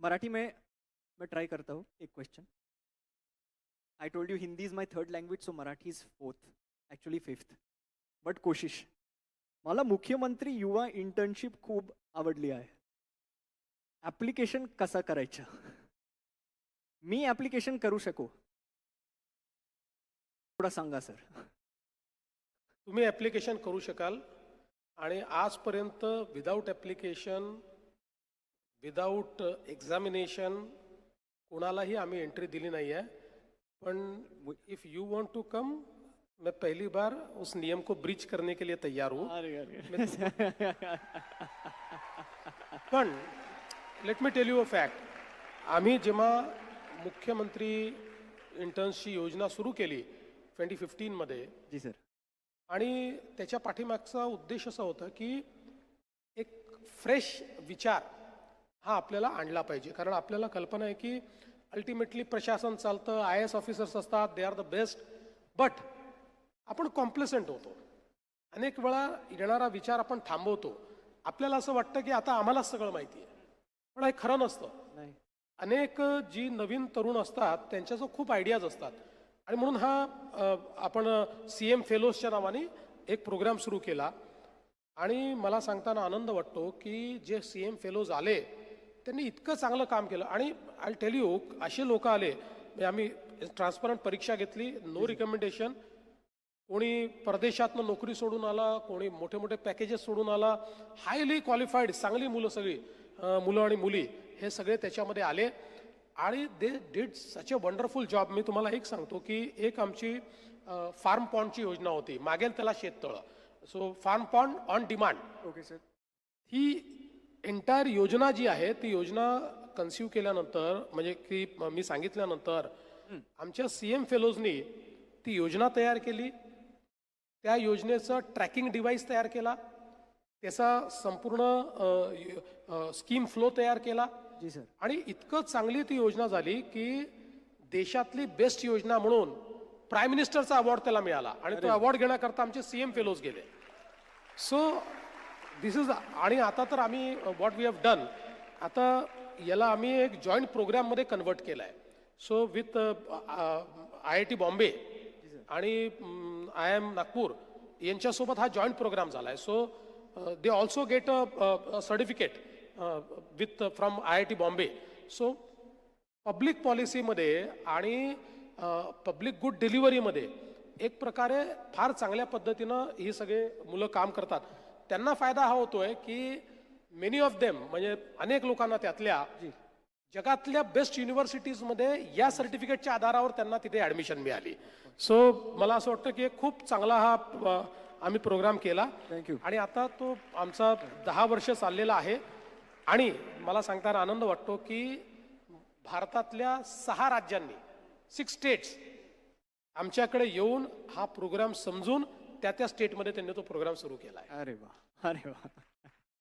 मराठी में मैं ट्राई करता हूँ एक question I told you Hindi is my third language so Marathi is fourth actually fifth but कोशिश. मला मुख्यमंत्री युवा इंटर्नशिप खूप आवडली आहे. ॲप्लिकेशन कसा करायचं? मी ॲप्लिकेशन करू शकू? थोडा सांगा सर तुम्ही ॲप्लिकेशन करू शकाल. आणि आजपर्यंत विदाऊट ॲप्लिकेशन विदाऊट एक्झामिनेशन कोणालाही आम्ही एंट्री दिली नाही आहे पण if you want to come मैं पहली बार उस नियम को ब्रीच करने के लिए तैयार हूँ। पण let me tell you a fact आम्ही जेव्हा मुख्यमंत्री इंटर्न्सची योजना सुरू केली ट्वेंटी फिफ्टीनमध्ये जी सर. आणि त्याच्या पाठीमागचा उद्देश असा होता की एक फ्रेश विचार हा आपल्याला आणला पाहिजे. कारण आपल्याला कल्पना आहे की अल्टिमेटली प्रशासन चालतं आय एस ऑफिसर्स असतात they are the best but आपण कॉम्प्लेसंट होतो. अनेक वेळा येणारा विचार आपण थांबवतो. आपल्याला असं वाटतं की आता आम्हालाच सगळं माहिती आहे. पण हे खरं नसतं. अनेक जी नवीन तरुण असतात त्यांच्याजवळ खूप आयडियाज असतात. आणि म्हणून हा आपण सी एम फेलोजच्या नावाने एक प्रोग्राम सुरू केला. आणि मला सांगताना आनंद वाटतो की जे सी एम फेलोज आले त्यांनी इतकं चांगलं काम केलं. आणि आय टेल यू असे लोक आले. म्हणजे आम्ही ट्रान्सपरंट परीक्षा घेतली नो रिकमेंडेशन कोणी परदेशातनं नोकरी सोडून आला कोणी मोठे मोठे पॅकेजेस सोडून आला. हायली क्वालिफाईड चांगली मुलं सगळी मुलं आणि मुली हे सगळे त्याच्यामध्ये आले. आणि they did such a wonderful job मी तुम्हाला एक सांगतो की एक आमची फार्म पॉन्डची योजना होती. मागेल त्याला शेततळं. So farm pond on demand okay sir he entire योजना जी आहे ती योजना कन्सिव्ह केल्यानंतर म्हणजे की म- सांगितल्यानंतर आमच्या सी एम फेलोजनी ती योजना तयार केली. त्या योजनेचं ट्रॅकिंग डिव्हाइस तयार केला. त्याचा संपूर्ण स्कीम फ्लो तयार केला. जी सर. आणि इतकं चांगली ती योजना झाली की देशातली बेस्ट योजना म्हणून प्राईम मिनिस्टरचा अवॉर्ड त्याला मिळाला. आणि तो अवॉर्ड घेण्याकरता आमचे सीएम फेलोज गेले. सो दिस इज आणि आता तर आम्ही व्हॉट वी हॅव डन आता याला आम्ही एक जॉईंट प्रोग्राममध्ये कन्वर्ट केलं आहे so with I I T Bombay आणि आय एम नागपूर यांच्यासोबत हा जॉईंट प्रोग्राम झाला आहे so they also get a certificate with from I I T Bombay so public पॉलिसीमध्ये आणि पब्लिक गुड डिलिव्हरीमध्ये एक प्रकारे फार चांगल्या पद्धतीनं ही सगळे मुलं काम करतात. त्यांना फायदा हा होतोय की मेनी ऑफ देम म्हणजे अनेक लोकांना त्यातल्या जगातल्या बेस्ट युनिव्हर्सिटीजमध्ये या सर्टिफिकेटच्या आधारावर त्यांना तिथे ॲडमिशन मिळाली. सो मला असं वाटतं की खूप चांगला हा आम्ही प्रोग्राम केला. You. आणि आता तो आमचा दहा वर्ष चाललेला आहे. आणि मला सांगताना आनंद वाटतो की भारतातल्या सहा राज्यांनी सिक्स स्टेट्स आमच्याकडे येऊन हा प्रोग्राम समजून त्या त्या स्टेटमध्ये त्यांनी तो प्रोग्राम सुरू केला आहे अरे वा अरे वा.